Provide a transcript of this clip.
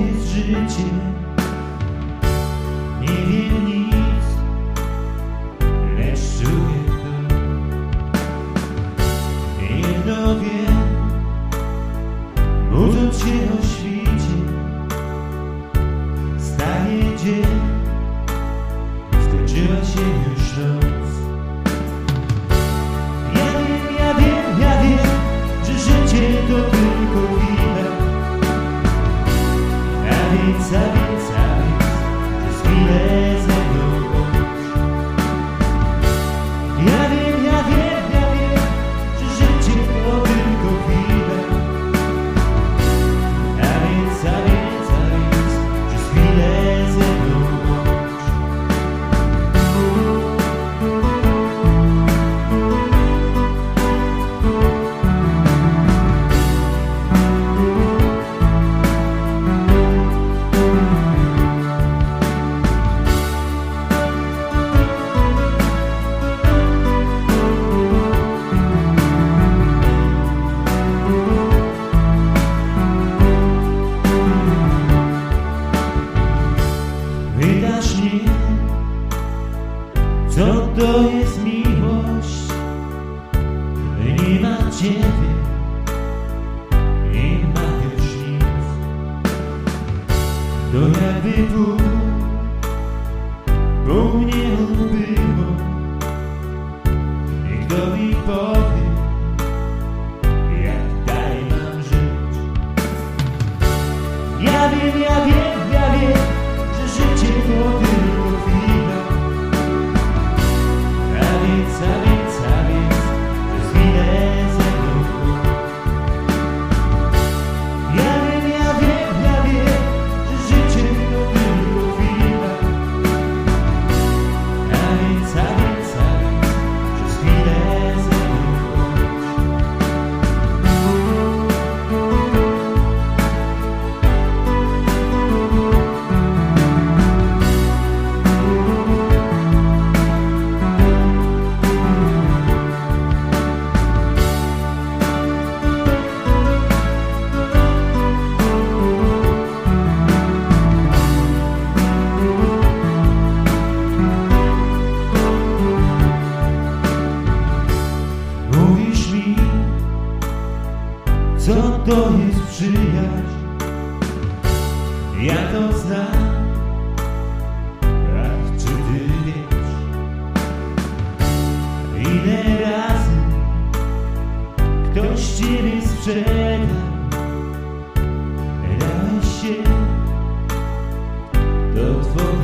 jest życie. Niewinni Co to jest miłość? Nie ma ciebie, nie ma już nic. To jakby Bóg, Bóg mnie ubyło. I kto mi powie, to jest przyjaźń. Ja to znam. Ach, czy ty wiesz? Ile razy ktoś ciebie sprzedał? Dałeś się do twojego.